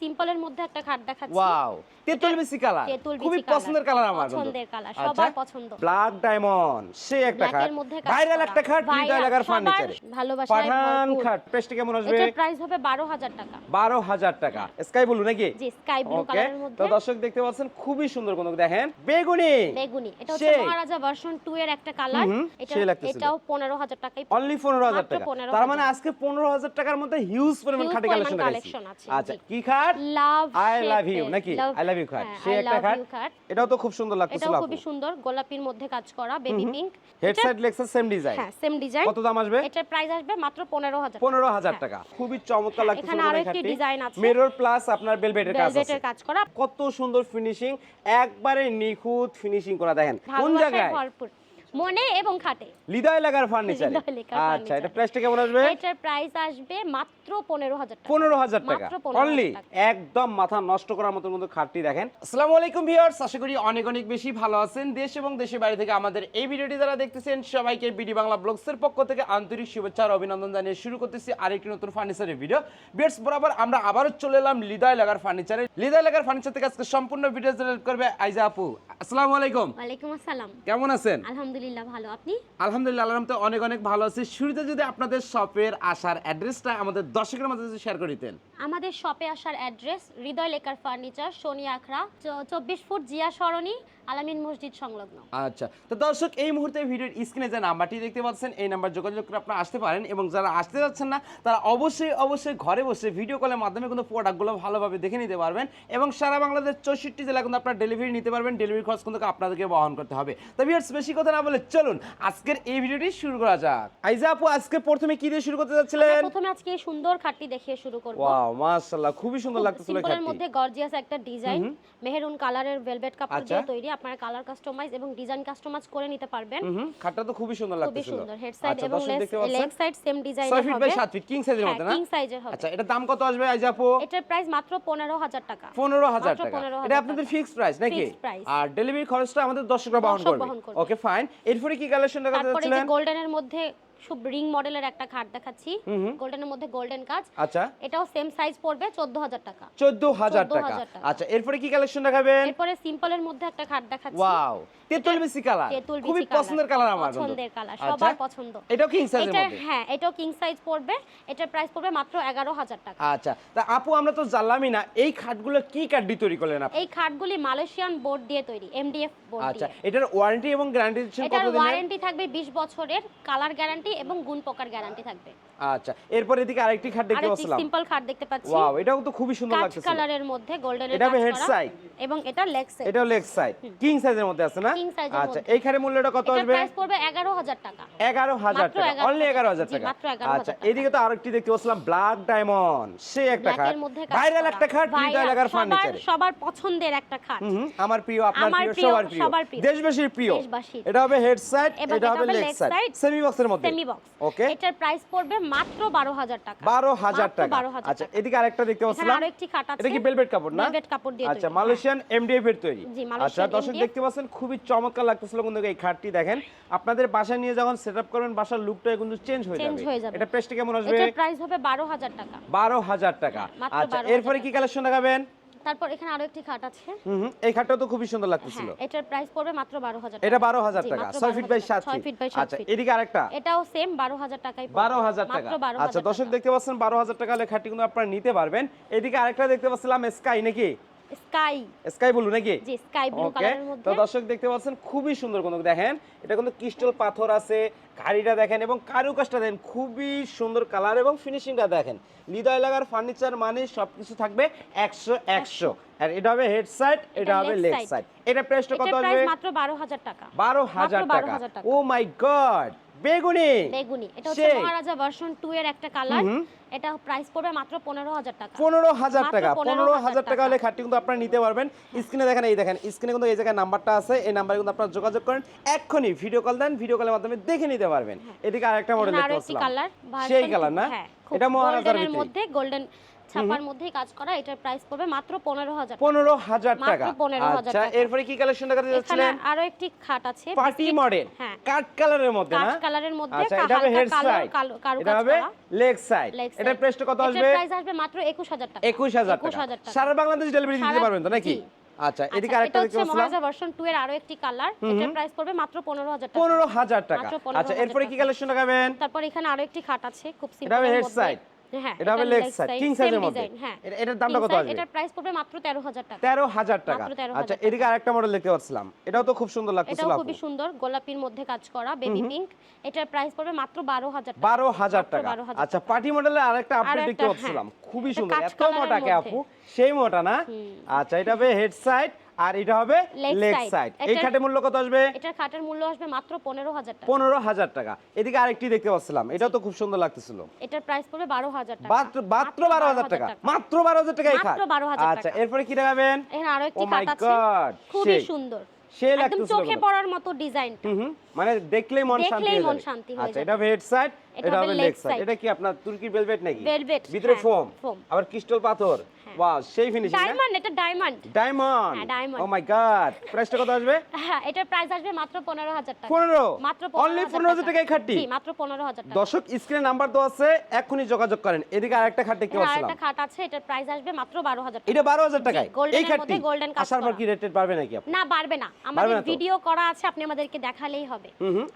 সিম্পলের মধ্যে একটা খাট দেখাচ্ছি। ওয়াও তেতুল বিসি কালার খুবই পছন্দের কালার আমার আচ্ছা। পছন্দের কালার সবার পছন্দ। ব্ল্যাক ডায়মন্ড সে একটা খাট। ভাইরাল একটা খাট দুইটা সবার ফার্নিচারে ভালোবাসায় পাঠান খাট প্রেসটা কেমন আসবে? এটার প্রাইস হবে বারো হাজার টাকা। বারো হাজার টাকা। স্কাই ব্লু নাকি? জি স্কাই ব্লু কালারের মধ্যে তো দর্শক দেখতে পাচ্ছেন খুবই সুন্দর কোন দেখেন বেগুনি। বেগুনি এটা হচ্ছে মহারাজা ভার্সন 2 এর একটা কালার এটা এটাও 15000 টাকাই অনলি পনেরো হাজার মাত্র টাকা। তার মানে আজকে পনেরো হাজার টাকার মধ্যে হিউজ পরিমাণ খাটি কালেকশন আছে, আচ্ছা কি খাট? লাভ আই লাভ ইউ নাকি? আই লাভ ইউ খাট। সে একটা খাট? খাট। এটাও তো খুব সুন্দর লাগতেছিল এটাও খুবই সুন্দর গোলাপির মধ্যে কাজ করা baby pink Lexus same design হ্যাঁ সেম ডিজাইন কত দাম আসবে? এটার প্রাইস আসবে মাত্র 15000 পনেরো হাজার হ্যাঁ। টাকা। খুবই চমৎকার লাগতেছিল এখানে আরও একটি ডিজাইন আছে। মিরর প্লাস আপনার বেলভেটের কাজ আছে। ভেলভেটের কাজ করা। কত সুন্দর ফিনিশিং একবারে নিখুঁত ফিনিশিং করা দেখেন। কোন জায়গায়? ভরপুর। মনে এবং খাটে। হৃদয় লাগার ফার্নিচার আচ্ছা এটা প্রাইসটা কেমন আসবে? এটার প্রাইস আসবে মাত্র 15000 টাকা। পনেরো হাজার টাকা। অনলি একদম মাথা নষ্ট করার মতো মতো খাটটি দেখেন। আসসালামু আলাইকুম ভিউয়ার্স আশা করি অনেক অনেক বেশি ভালো আছেন। দেশ এবং দেশের বাইরে থেকে আমাদের এই ভিডিওটি যারা দেখতেছেন সবাইকে বিডি বাংলা ব্লগসের পক্ষ থেকে আন্তরিক শুভেচ্ছা আর অভিনন্দন জানিয়ে শুরু করতেছি আরেকটি নতুন ফার্নিচারের ভিডিও ভিউয়ার্স বরাবর আমরা আবারও চলে এলাম হৃদয় লাগার ফার্নিচারে হৃদয় লাগার ফার্নিচার থেকে আজকে সম্পূর্ণ ভিডিও জেনারেট করবে আইজা আপু। আসসালামু আলাইকুম। ওয়ালাইকুম আসসালাম। কেমন আছেন? আলহামদুলিল্লাহ। ভালো। আপনি? আলহামদুলিল্লাহ রহমতে অনেক অনেক ভালো আছি। শুরুতে যদি আপনাদের শপের আসার অ্যাড্রেসটা আমাদের দর্শকের মাঝে যদি শেয়ার করে দিতেন। আমাদের শপে আসার অ্যাড্রেস হৃদয় লেকার ফার্নিচার শনি আখড়া চব্বিশ ফুট জিয়া সরণি আলামিন মসজিদ সংলগ্ন। আচ্ছা তো দর্শক এই মুহূর্তে ভিডিওর স্ক্রিনে যে নাম্বারটি দেখতে পাচ্ছেন এই নাম্বার যোগাযোগ করে আপনারা আসতে পারেন এবং যারা আসতে যাচ্ছেন না তারা অবশ্যই অবশ্যই ঘরে বসে ভিডিও কলের মাধ্যমে কিন্তু প্রোডাক্টগুলো ভালোভাবে দেখে নিতে পারবেন এবং সারা বাংলাদেশ চৌষট্টি জেলা কিন্তু আপনারা ডেলিভারি নিতে পারবেন। ডেলিভারি খরচ কিন্তু আপনাদেরকে বহন করতে হবে। তো ভিউয়ার্স বেশি কথা না বলে চলুন আজকের এই ভিডিওটি শুরু করা যাক। আইজা আপু আজকে প্রথমে কি দিয়ে শুরু করতে যাচ্ছিলেন প্রথমে আজকে এই সুন্দর খাটটি দেখিয়ে শুরু করব। ওয়াও মাশাআল্লাহ খুবই সুন্দর লাগতেছিল খাটটি। মধ্যে গর্জিয়াস একটা ডিজাইন মেহেরুন কালারের ভেলভেট কাপড় আচ্ছা। দিয়ে তৈরি। আপনারা কালার কাস্টমাইজ এবং ডিজাইন কাস্টমাইজ করে নিতে পারবেন। খাটটা তো খুবই সুন্দর খুবই সুন্দর হেড সাইড আচ্ছা এবং লেগ সাইড সেম 6 ডিজাইনের ফিট বাই হবে। 7 ফিট কিং সাইজের মধ্যে না? কিং সাইজের হবে। আচ্ছা এটা দাম কত আসবে আইজা আপু? এটার প্রাইস মাত্র 15000 টাকা। পনেরো হাজার মাত্র টাকা। এটা আপনাদের ফিক্সড প্রাইস নাকি? আর ডেলিভারি খরচটা আমাদের দর্শকরা বহন করবে। ওকে ফাইন এরপরে কি কালেকশন দেখাতে তারপরে যে যাচ্ছিলেন? গোল্ডেনের মধ্যে খুব রিং মডেলের একটা খাট দেখাচ্ছি। গোল্ডেনের মধ্যে গোল্ডেন কাজ। আচ্ছা। এটাও সেম সাইজ পড়বে 14000 টাকা। চোদ্দ হাজার টাকা। 14,000 টাকা। আচ্ছা এরপরে কি কালেকশন দেখাবেন? এরপরে সিম্পলের মধ্যে একটা খাট দেখাচ্ছি। ওয়াও। তেতুল বিসি কালার খুবই পছন্দের কালার আমার পছন্দের কালার আচ্ছা, সবার পছন্দ। এটাও কিং সাইজের মধ্যে। হ্যাঁ এটাও কিং সাইজ পড়বে। এটার প্রাইস পড়বে মাত্র 11000 টাকা। আচ্ছা। তা আপু আমরা তো জানলামই না এই খাটগুলো কি কাঠ দিয়ে তৈরি করলেন আপনি? এই খাটগুলি মালয়েশিয়ান বোর্ড দিয়ে তৈরি এমডিএফ বোর্ড আচ্ছা। এটার ওয়ারেন্টি এবং গ্যারান্টি এটার ওয়ারেন্টি থাকবে 20 বছরের। কালার গ্যারান্টি এবং গুণ পোকার গ্যারান্টি থাকবে। আচ্ছা এরপর এদিকে আরেকটি খাট দেখতে পাচ্ছিলাম। সিম্পল খাট দেখতে পাচ্ছি। ওয়াও এটাও তো খুবই সুন্দর কাঁচ লাগতেছে। কালারের মধ্যে গোল্ডেন এটা হবে side। এবং এটা লেগ সাইড এটাও লেগ সাইড কিং সাইজের মধ্যে আছে না? আচ্ছা মধ্যে। এইখানে মূল্যটা কত আসবে? প্রাইস পড়বে 11000 টাকা। এগারো হাজার মাত্র টাকা। অনলি এগারো হাজার জি, টাকা। আচ্ছা এদিকে তো আরেকটি দেখতে পাচ্ছিলাম ব্ল্যাক ডায়মন্ড সে একটা খাট। ভাইরাল একটা খাট লাগার সবার সবার পছন্দের একটা খাট। আমার প্রিয় আপনার প্রিয় সবার প্রিয়। দেশবাসীর প্রিয়। এটা হবে হেড সাইড এটা হবে লেগ সাইড সেমি বক্সের মধ্যে। সেমি বক্স ওকে এটার প্রাইস পড়বে মাত্র 12000 টাকা। বারো হাজার মাত্র টাকা। আচ্ছা এদিকে আরেকটা দেখতে এখানে পাচ্ছিলাম। আরও একটি খাট আছে এটা কি বেলভেট কাপড় না? velvet কাপড় দিয়ে আচ্ছা তৈরি, হ্যাঁ। মালয়েশিয়ান এমডিএফ এর তৈরি। আচ্ছা দর্শক দেখতে পাচ্ছেন খুবই চমৎকার লাগতেছিল কিন্তু এই খাটটি দেখেন। আপনাদের বাসায় নিয়ে যখন সেটআপ করবেন বাসার লুকটা কিন্তু চেঞ্জ হয়ে যাবে। হয়ে এটা প্রাইসটা কেমন আসবে? এটার প্রাইস হবে 12000 টাকা। বারো হাজার টাকা। আচ্ছা এরপরে কি কালেকশন দেখাবেন? তারপর এখানে আরও একটি খাট আছে। হুম হুম, এই খাটটা তো খুবই সুন্দর লাগতেছিল। হ্যাঁ এটার প্রাইস পড়বে মাত্র 12000 টাকা এটা বারো হাজার জি, টাকা। 6 ফিট বাই 7 ফিট আচ্ছা এদিকে আরেকটা। এটাও সেম 12000 টাকাই পড়বে। বারো হাজার টাকা। মাত্র 12000 আচ্ছা দর্শক দেখতে পাচ্ছেন বারো হাজার টাকা হলে খাটটি কিন্তু আপনারা নিতে পারবেন। এদিকে আরেকটা দেখতে পাচ্ছিলাম স্কাই নাকি? স্কাই। স্কাই ব্লু নাকি? জি স্কাই ব্লু কালারের তো দর্শক দেখতে পাচ্ছেন খুবই সুন্দর দেখেন এটা কিন্তু ক্রিস্টাল পাথর আছে গাড়িটা দেখেন এবং কারুকাজটা দেখেন খুবই সুন্দর কালার এবং ফিনিশিংটা দেখেন। হৃদয় লাগার ফার্নিচার মানে সবকিছু থাকবে একশো একশো। আর এটা হবে হেড সাইড এটা হবে লেগ। সাইড এটা প্রাইসটা কত আসবে মাত্র 12000 টাকা। বারো হাজার টাকা। 12,000 টাকা। ও মাই গড বেগুনি। বেগুনি। এটা হচ্ছে মহারাজা ভার্সন 2 এর একটা কালার। এটা প্রাইস পড়বে মাত্র 15000 টাকা। পনেরো হাজার মাত্র টাকা। 15,000 টাকা। হলে খাটটি কিন্তু আপনারা নিতে পারবেন। স্ক্রিনে দেখেন এই দেখেন স্ক্রিনে কিন্তু এই জায়গায় নাম্বারটা আছে। এই নাম্বারে কিন্তু আপনারা যোগাযোগ করেন। এক্ষুনি ভিডিও কল দেন। ভিডিও কলের মাধ্যমে দেখে নিতে পারবেন। এদিকে আরেকটা মডেল দেখতে সেই কালার না? হ্যাঁ এটা মহারাজার মধ্যে গোল্ডেন ছাপার মধ্যেই কাজ করা এটার প্রাইস পড়বে মাত্র পনেরো হাজার পনেরো হাজার মাত্র টাকা। 15,000 আচ্ছা। এরপরে কি কালেকশন দেখাতে এখানে যাচ্ছিলেন? আরও একটি খাট আছে পার্টি মডেল কাট কালারের মধ্যে না? কাঠ কালারের মধ্যে আচ্ছা এটা হবে হেড সাইড এটা হবে লেগ সাইড এটা। প্রাইসটা কত আসবে? প্রাইস আসবে মাত্র একুশ হাজার টাকা। একুশ হাজার একুশ টাকা। সারা বাংলাদেশ ডেলিভারি দিতে পারবেন তো নাকি? আচ্ছা এদিকে আচ্ছা, আরেকটা এটা দেখতে পাচ্ছিলাম। মহারাজা ভার্সন 2 এর আরও একটি কালার এটার প্রাইস পড়বে মাত্র পনেরো হাজার টাকা। পনেরো হাজার টাকা। আচ্ছা এরপরে কি কালেকশন দেখাবেন? তারপর এখানে আরও একটি খাট আছে খুব এটা সিম্পল এর হেড মধ্যে। সাইড এটা হবে লেগ সাইড কিং সাইজের মধ্যে। হ্যাঁ। এটার দামটা কত আসবে? এটার প্রাইস পড়বে মাত্র তেরো হাজার টাকা। তেরো হাজার টাকা। আচ্ছা এদিকে আরেকটা মডেল দেখতে পাচ্ছিলাম। এটাও তো খুব সুন্দর লাগতেছিল এটাও খুবই সুন্দর গোলাপির মধ্যে কাজ করা বেবি পিঙ্ক এটার প্রাইস পড়বে মাত্র বারো হাজার টাকা। বারো হাজার মাত্র টাকা। 12,000 আচ্ছা পার্টি মডেলের আরেকটা আপডেট দেখতে হ্যাঁ। পাচ্ছিলাম। খুবই সুন্দর। এত মোটা কে আপু? সেই মোটা না? আচ্ছা এটা হবে হেড সাইড আর এটা হবে লেগ সাইড। এই খাটের মূল্য কত আসবে? এটার খাটের মূল্য আসবে মাত্র পনেরো হাজার টাকা। পনেরো হাজার টাকা। এদিকে আরেকটি দেখতে পাচ্ছিলাম। এটাও তো খুব সুন্দর লাগতেছিল। এটার প্রাইস পড়বে বারো হাজার টাকা। মাত্র মাত্র বারো হাজার টাকা। মাত্র বারো হাজার টাকা এই খাট। মাত্র 12,000 আচ্ছা এরপরে কি দেখাবেন? এখানে আরও একটি খাট আছে। খুবই সুন্দর। সে লাগতেছিল চোখে পড়ার মতো ডিজাইন মানে দেখলেই মন শান্তি হয়ে হয়ে আচ্ছা এটা হেড সাইড এটা এটা হবে লেগ সাইড এটা কি আপনার তুর্কির ভেলভেট নাকি? Velvet, ভিতরে হ্যাঁ, ফোম আবার ক্রিস্টাল পাথর। হ্যাঁ। ওয়াও সেই ফিনিশিং ডায়মন্ড এটা ডায়মন্ড ডায়মন্ড হ্যাঁ, ও মাই গড প্রাইসটা কত আসবে? হ্যাঁ এটার প্রাইস আসবে মাত্র পনেরো হাজার টাকা। 15 মাত্র অনলি 15000 টাকা। এই খাটটি জি মাত্র পনেরো হাজার টাকা। দর্শক স্ক্রিনে নাম্বার তো আছে এক্ষুনি যোগাযোগ করেন। এদিকে আরেকটা খাট দেখতে এখানে আরেকটা খাট আছে এটার প্রাইস আসবে মাত্র বারো হাজার টাকা। এটা বারো হাজার টাকায়? এই খাটটি? মধ্যে golden আসার পর। কি রেটেড পারবে নাকি আপনি? না বাড়বে না। আমাদের ভিডিও করা আছে আপনি আমাদেরকে দেখালেই হবে।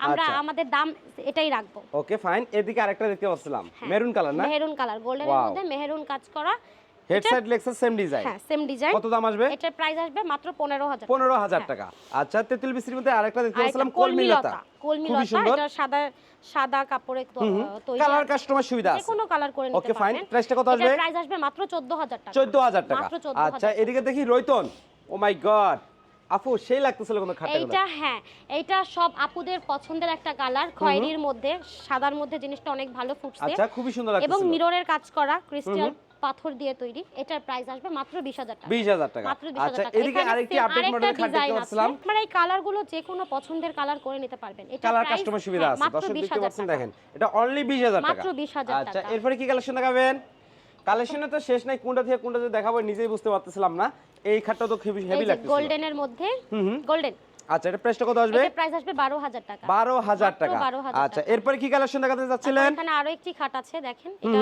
আমরা আচ্ছা। আমাদের দাম এটাই রাখব। ওকে ফাইন এদিকে আরেকটা দেখতে পাচ্ছিলাম। মেরুন কালার না? মেহেরুন কালার গোল্ডেনের. মধ্যে মেহেরুন কাজ করা। Head side Lexus same design হ্যাঁ সেম ডিজাইন কত দাম আসবে? এটার প্রাইস আসবে মাত্র পনেরো হাজার পনেরো হাজার হ্যাঁ। টাকা। আচ্ছা তেঁতুল বিসির মধ্যে আরেকটা দেখতে পাচ্ছিলাম কলমিলতা। কলমিলতা। এটা সাদা সাদা কাপড়ে তো- তৈরি কালার কাস্টমার সুবিধা আছে। কোনো কালার করে নিতে ওকে ফাইন প্রাইসটা কত আসবে? প্রাইস আসবে মাত্র 14000 টাকা। চোদ্দ হাজার টাকা। মাত্র 14,000 আচ্ছা এদিকে দেখি রৈতন। ও মাই গড আপু সেই লাগতেছিল কোনো খাটটা এইটা হ্যাঁ এইটা সব আপুদের পছন্দের একটা কালার খয়েরির মধ্যে সাদার মধ্যে জিনিসটা অনেক ভালো ফুটছে। আচ্ছা খুবই সুন্দর লাগছে এবং মিররের কাজ করা ক্রিস্টাল পাথর দিয়ে তৈরি। এটার প্রাইস আসবে মাত্র 20000 টাকা। বিশ হাজার টাকা। মাত্র 20000 আচ্ছা টাকা। এদিকে আরেকটি আপডেট মডেলের খাট দেখতে পাচ্ছিলাম মানে এই কালারগুলো যে কোনো পছন্দের কালার করে নিতে পারবেন। এটা কালার কাস্টমার সুবিধা আছে। দর্শক দেখতে পাচ্ছেন দেখেন এটা অনলি বিশ হাজার টাকা। মাত্র 20,000 আচ্ছা টাকা। এরপরে কি কালেকশন দেখাবেন? কালেকশনে তো শেষ নাই কোনটা থেকে কোনটা যে দেখাবো নিজেই বুঝতে পারতেছিলাম না। এই খাটটা তো খুবই হেভি লাগতেছিল। গোল্ডেনের মধ্যে হুম হুম। গোল্ডেন আচ্ছা এটা প্রাইসটা কত আসবে? এটার প্রাইস আসবে 12000 টাকা। বারো হাজার মাত্র টাকা। 12,000 আচ্ছা। এরপরে কি কালেকশন দেখাতে যাচ্ছিলেন এখানে আরও একটি খাট আছে দেখেন। এটা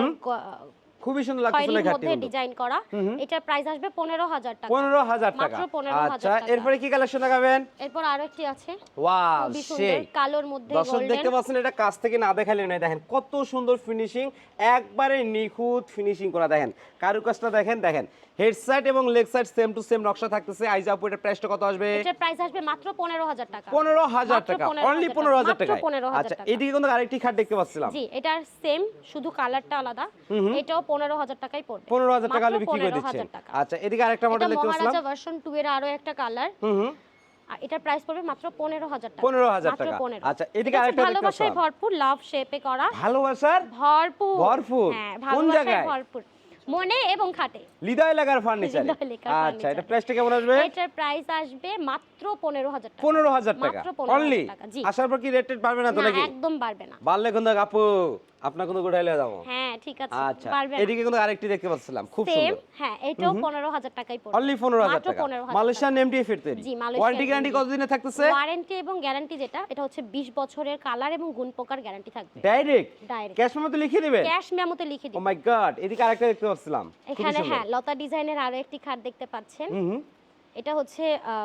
খুবই সুন্দর লাগছে খয়েরির মধ্যে ডিজাইন করা। এটার প্রাইস আসবে 15000 টাকা। পনেরো হাজার টাকা। মাত্র 15,000 আচ্ছা। এরপরে কি কালেকশন দেখাবেন? এরপর আরও একটি আছে। ওয়াও সেই সুন্দর কালোর মধ্যে দর্শক দেখতে পাচ্ছেন এটা কাছ থেকে না দেখালে নয়। দেখেন কত সুন্দর ফিনিশিং একবারে নিখুঁত ফিনিশিং করা। দেখেন কারুকাজটা দেখেন দেখেন। হেড সাইড এবং leg side same to same নকশা থাকতেছে। আইজা আপু এটার প্রাইসটা কত আসবে? এটার প্রাইস আসবে মাত্র 15000 টাকা। পনেরো হাজার মাত্র টাকা। অনলি টাকা। পনেরো হাজার মাত্র টাকা আচ্ছা এদিকে কিন্তু আরেকটি খাট দেখতে পাচ্ছিলাম। জি এটার সেম শুধু কালারটা আলাদা। এটাও 15000 টাকাই পড়বে। পনেরো হাজার টাকা মাত্র হলে বিক্রি করে 15,000 দিচ্ছেন আচ্ছা এদিকে আরেকটা মডেল দেখতে পাচ্ছিলাম। মহারাজা ভার্সন 2 এর আরও একটা কালার হুম হুম। এটার প্রাইস পড়বে মাত্র 15000 টাকা। 15,000 টাকা। আচ্ছা, এদিকে আরেকটা দেখতে ভালোবাসায় ভরপুর লাভ শেপে করা। ভালোবাসার? ভরপুর। ভরপুর? হ্যাঁ কোন ভালোবাসায় জায়গায়? ভরপুর। মনে এবং খাটে। হৃদয় লাগার ফার্নিচার আচ্ছা এটা প্রাইসটা কেমন আসবে? এটার প্রাইস আসবে মাত্র 15000 টাকা। পনেরো হাজার টাকা। অনলি আসার পর কি রেটেড পারবে না তো নাকি? একদম বাড়বে না। বাড়লে কিন্তু আপু? আপনার কিন্তু গোটাইলে যাব হ্যাঁ ঠিক আছে আচ্ছা। এদিকে কিন্তু আরেকটি দেখতে পাচ্ছিলাম খুব সুন্দর। হ্যাঁ এটাও 15000 টাকাই পড়বে। অনলি পনেরো হাজার মাত্র টাকা। 15,000 মালয়েশিয়ান এমডি ফিট তৈরি জি, মালয়েশিয়ান ওয়ারেন্টি গ্যারান্টি কতদিনে থাকতেছে? ওয়ারেন্টি এবং গ্যারান্টি যেটা এটা হচ্ছে 20 বছরের কালার এবং গুণ পোকার গ্যারান্টি থাকবে। ডাইরেক্ট ডাইরেক্ট ক্যাশ মেমোতে লিখে দিবেন ক্যাশ মেমোতে লিখে ও দিই মাই গড এদিকে আরেকটা দেখতে পাচ্ছিলাম। এখানে হ্যাঁ লতা ডিজাইনের আরও একটি খাট দেখতে পাচ্ছেন। হুম। এটা হচ্ছে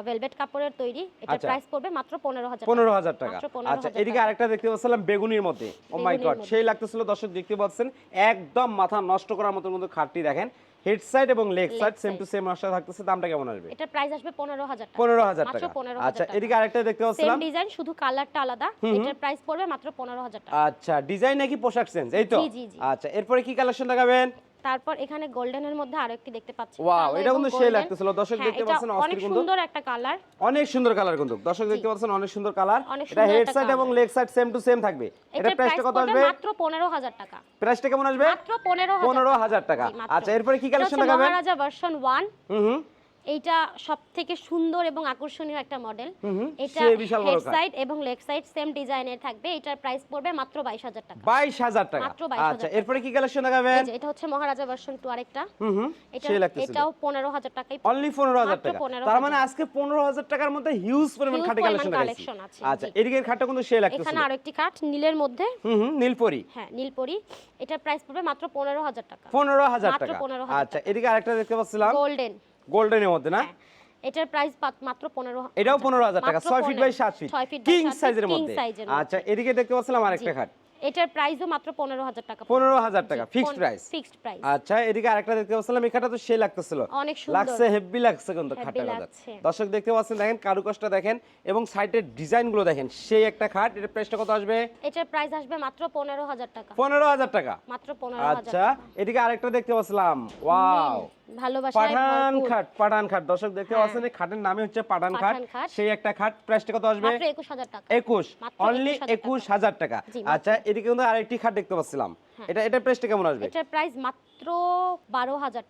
ভেলভেট কাপড়ের তৈরি। আচ্ছা। প্রাইস পড়বে মাত্র 15000 পনেরো হাজার টাকা। আচ্ছা এদিকে আরেকটা দেখতে পাচ্ছিলাম বেগুনির মধ্যে। ও মাই গড সেই লাগতেছিল দর্শক দেখতে পাচ্ছেন একদম মাথা নষ্ট করার মতো কিন্তু খাটটি দেখেন। হেড সাইড এবং leg side same. To same নকশা থাকতেছে দামটা কেমন আসবে? এটা প্রাইস আসবে 15000 টাকা। পনেরো হাজার মাত্র টাকা। 15,000 আচ্ছা এদিকে আরেকটা দেখতে সেম পাচ্ছিলাম। ডিজাইন শুধু কালারটা আলাদা। এটার প্রাইস পড়বে মাত্র 15000 টাকা। আচ্ছা ডিজাইন নাকি পোশাক চেঞ্জ এই তো? জি, জি। আচ্ছা এরপরে কি কালেকশন দেখাবেন তারপর এখানে গোল্ডেনের মধ্যে আরও একটি দেখতে পাচ্ছি। ওয়াও এটা কিন্তু সেই লাগতেছিল। দর্শক হ্যাঁ, দেখতে পাচ্ছেন, অস্থির অনেক সুন্দর একটা কালার অনেক সুন্দর কালার কিন্তু। দর্শক দেখতে পাচ্ছেন অনেক সুন্দর কালার এটা হেড সাইড এবং। Leg side same to same থাকবে। এটা প্রাইসটা কত আসবে? মাত্র 15000 টাকা। প্রাইসটা কেমন আসবে? মাত্র 15000 পনেরো হাজার টাকা। আচ্ছা এরপরে কি কালেকশন দেখাবেন? মহারাজা ভার্সন 1 হুম হুম। এইটা সব থেকে সুন্দর এবং আকর্ষণীয় একটা মডেল। এটা সে হেড সাইড এবং লেগ সাইড সেম ডিজাইনের থাকবে। এটার প্রাইস পড়বে মাত্র বাইশ হাজার টাকা। বাইশ হাজার টাকা। মাত্র 22,000 আচ্ছা এরপরে কি কালেকশন দেখাবেন? এটা হচ্ছে মহারাজা ভার্সন টু আরেকটা। হুম এটা এটাও পনেরো হাজার টাকাই অনলি পনেরো হাজার মাত্র টাকা। তার মানে আজকে পনেরো হাজার টাকার মধ্যে হিউজ পরিমাণ খাটে কালেকশন আছে, আচ্ছা জি। এদিকের খাটটা কিন্তু সেই লাগতেছিল এখানে আরও একটি কাঠ নীলের মধ্যে। হুম হুম নীলপরি। হ্যাঁ নীলপরি। এটার প্রাইস পড়বে মাত্র পনেরো হাজার টাকা। পনেরো হাজার মাত্র টাকা। 15,000 আচ্ছা এদিকে আরেকটা দেখতে পাচ্ছিলাম। গোল্ডেন গোল্ডেনের মধ্যে না? এটার প্রাইস মাত্র পনেরো এটাও পনেরো হাজার টাকা। মাত্র ছয় ফিট বাই 15 সাত ফিট কিং সাইজের মধ্যে। আচ্ছা এদিকে দেখতে পাচ্ছিলাম আরেকটা খাট। এটার প্রাইসও মাত্র পনেরো হাজার টাকা। পনেরো হাজার টাকা ফিক্সড প্রাইস ফিক্সড প্রাইস আচ্ছা এদিকে আরেকটা দেখতে পাচ্ছিলাম এই খাটটা তো সেই লাগতেছিল। অনেক সুন্দর। লাগছে হেভি লাগছে কিন্তু খাটটা। দর্শক দেখতে পাচ্ছেন দেখেন কারুকাজটা দেখেন এবং সাইডের ডিজাইনগুলো দেখেন সেই একটা খাট এটার প্রাইসটা কত আসবে? এটার প্রাইস আসবে মাত্র পনেরো হাজার টাকা। পনেরো হাজার টাকা। মাত্র পনেরো হাজার আচ্ছা এদিকে আরেকটা দেখতে পাচ্ছিলাম ওয়াও পাঠান খাট পাঠান খাট দর্শক দেখতে পাচ্ছেন খাটের নামে হচ্ছে পাঠান খাট সেই একটা খাট প্রাইসটা কত আসবে? একুশ অনলি একুশ। হাজার টাকা। আচ্ছা এদিকে কিন্তু আরেকটি খাট দেখতে পাচ্ছিলাম। এটা এটা প্রাইসটা কেমন আসবে? প্রাইস মাত্র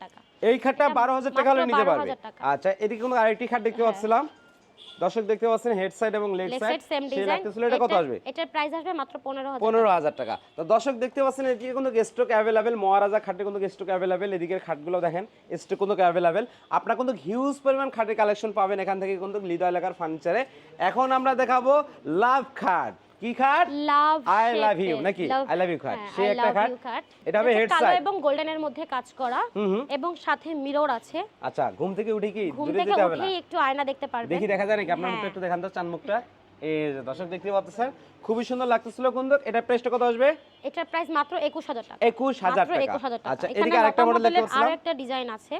টাকা। এই খাটটা এটা বারো হাজার টাকা হলে নিতে পারবে। আচ্ছা এদিকে কিন্তু আরেকটি খাট দেখতে পাচ্ছিলাম। দর্শক দেখতে পাচ্ছেন হেড সাইড এবং লেগ সাইড সেম ডিজাইন এটা কত আসবে? এটার প্রাইস আসবে মাত্র পনেরো হাজার পনেরো হাজার টাকা। তো দর্শক দেখতে পাচ্ছেন এদিকে কিন্তু স্টক अवेलेबल মহারাজা খাটে কিন্তু স্টক अवेलेबल এদিকের খাটগুলো দেখেন স্টক কিন্তু अवेलेबल আপনারা কিন্তু হিউজ পরিমাণ খাটের কালেকশন পাবেন এখান থেকে কিন্তু লিদয় এলাকার ফার্নিচারে এখন আমরা দেখাবো লাভ খাট। কি খাট লাভ আই লাভ ইউ নাকি? আই লাভ ইউ খাট। সে একটা খাট। এটা হবে কালো side। এবং গোল্ডেনের মধ্যে কাজ করা। এবং সাথে মিরর আছে আচ্ছা ঘুম থেকে উঠে কি ঘুম থেকে উঠে একটু আয়না দেখতে পারবেন দেখি দেখা যায় নাকি আপনার হ্যাঁ। মুখটা একটু দেখান তো চান মুখটা এই যে দর্শক দেখতে পাচ্ছেন খুবই সুন্দর লাগতেছিল কিন্তু এটা প্রাইসটা কত আসবে? এটার প্রাইস মাত্র একুশ হাজার টাকা। একুশ হাজার মাত্র টাকা। আচ্ছা এদিকে আরেকটা মডেল দেখতে আরও পাচ্ছিলাম। একটা ডিজাইন আছে।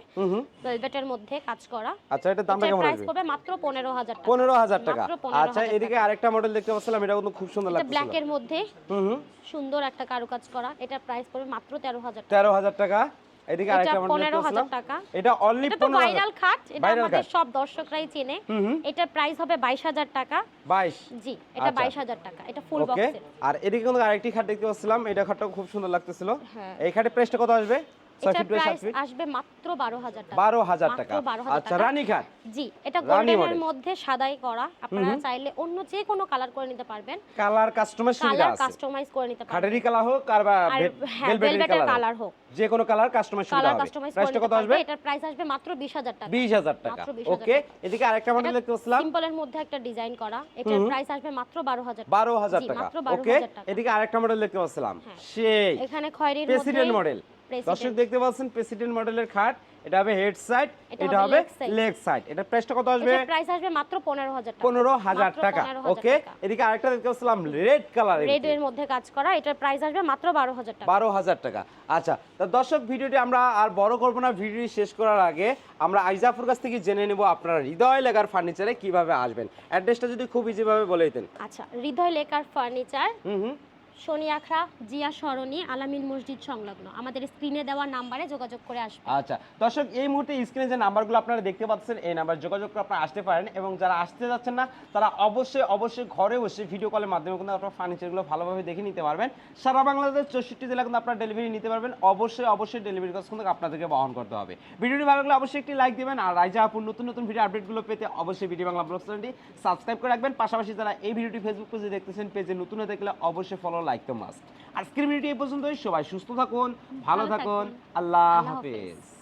ভেলভেটের মধ্যে কাজ করা। আচ্ছা এটার দামটা কেমন প্রাইস আসবে? পড়বে মাত্র পনেরো হাজার টাকা। পনেরো হাজার টাকা। আচ্ছা এদিকে আরেকটা মডেল দেখতে পাচ্ছিলাম এটা কিন্তু খুব সুন্দর এটা লাগতেছিল। ব্ল্যাকের মধ্যে হুম সুন্দর একটা কারুকাজ করা। এটার প্রাইস পড়বে মাত্র তেরো হাজার টাকা। তেরো হাজার টাকা। এদিকে আরেকটা মডেল পাচ্ছিলাম টাকা। এটা অনলি এটা ভাইরাল খাট এটা আমাদের সব দর্শকরাই চেনে। এটার প্রাইস হবে বাইশ হাজার টাকা। বাইশ। জি এটা আচ্ছা। বাইশ হাজার টাকা। এটা ফুল ওকে বক্সের আর এদিকে কিন্তু আরেকটি খাট দেখতে পাচ্ছিলাম। এটা খাটটা খুব সুন্দর লাগতেছিল। হ্যাঁ। এই খাটের প্রাইসটা কত আসবে? এটার প্রাইস আসবে মাত্র টাকা। টাকা। আচ্ছা। জি এটা গোল্ডেনের মধ্যে সাদাই করা। আপনারা চাইলে অন্য যে কোনো কালার করে নিতে পারবেন। কালার কাস্টমার সুবিধা কালার কাস্টমাইজ করে নিতে পারবেন। খাটেরই কালার হোক আর বা আর হ্যাঁ ভেলভেটের ভেলভেটের কালার কালার হোক। যে কোনো কালার কাস্টমার সুবিধা হবে। প্রাইসটা কত আসবে? এটার প্রাইস আসবে মাত্র টাকা। টাকা। ওকে এদিকে আরেকটা মডেল দেখতে পাচ্ছিলাম সিম্পলের মধ্যে একটা ডিজাইন করা। এটার প্রাইস আসবে মাত্র বারো হাজার বারো হাজার জি, টাকা। মাত্র 12,000 ওকে এদিকে আরেকটা মডেল দেখতে পাচ্ছিলাম হ্যাঁ। সেই এখানে খয়েরির প্রেসিডেন্ট মডেল। দর্শক দেখতে পাচ্ছেন প্রেসিডেন্ট মডেলের খাট এটা হবে হেড সাইড এটা এটা হবে। লেগ সাইড এটা প্রাইসটা কত আসবে? এটার প্রাইস আসবে মাত্র পনেরো হাজার টাকা। পনেরো হাজার মাত্র টাকা। ওকে এদিকে আরেকটা দেখতে পাচ্ছিলাম রেড কালার রেড এর মধ্যে কাজ করা এটার প্রাইস আসবে মাত্র বারো হাজার টাকা। বারো হাজার টাকা। আচ্ছা তো দর্শক ভিডিওটি আমরা আর বড় করব না ভিডিওটি শেষ করার আগে আমরা আইজাফুর কাছ থেকে জেনে নেব আপনারা হৃদয় লেগার ফার্নিচারে কীভাবে আসবেন। অ্যাড্রেসটা যদি খুব ইজিভাবে বলে দিতেন। আচ্ছা হৃদয় লেকার ফার্নিচার হুম হুম। শনি আখড়া, জিয়া সরণি, আলামিন মসজিদ সংলগ্ন। আমাদের স্ক্রিনে দেওয়া নাম্বারে যোগাযোগ করে আসবে। আচ্ছা দর্শক, এই মুহূর্তে স্ক্রিনে যে নাম্বারগুলো আপনারা দেখতে পাচ্ছেন, এই নাম্বার যোগাযোগ করে আপনারা আসতে পারেন এবং যারা আসতে যাচ্ছেন না, তারা অবশ্যই অবশ্যই ঘরে বসে ভিডিও কলের মাধ্যমে কিন্তু আপনার ফার্নিচারগুলো ভালোভাবে দেখে নিতে পারবেন। সারা বাংলাদেশ চৌষট্টি জেলা কিন্তু আপনারা ডেলিভারি নিতে পারবেন। অবশ্যই অবশ্যই ডেলিভারি কস্ট কিন্তু আপনাদেরকে বহন করতে হবে। ভিডিওটি ভালো লাগলে অবশ্যই একটি লাইক দিবেন আর রাইজা আপুর নতুন নতুন ভিডিও আপডেটগুলো পেতে অবশ্যই ভিডিও বাংলা ব্লগ চ্যানেলটি সাবস্ক্রাইব করে রাখবেন। পাশাপাশি যারা এই ভিডিওটি ফেসবুক পেজে দেখতেছেন পেজে নতুন দেখলে অবশ্যই ফলো লাইক তো মাস্ট আজকের ভিডিওটি এই পর্যন্তই সবাই সুস্থ থাকুন ভালো থাকুন। আল্লাহ হাফেজ।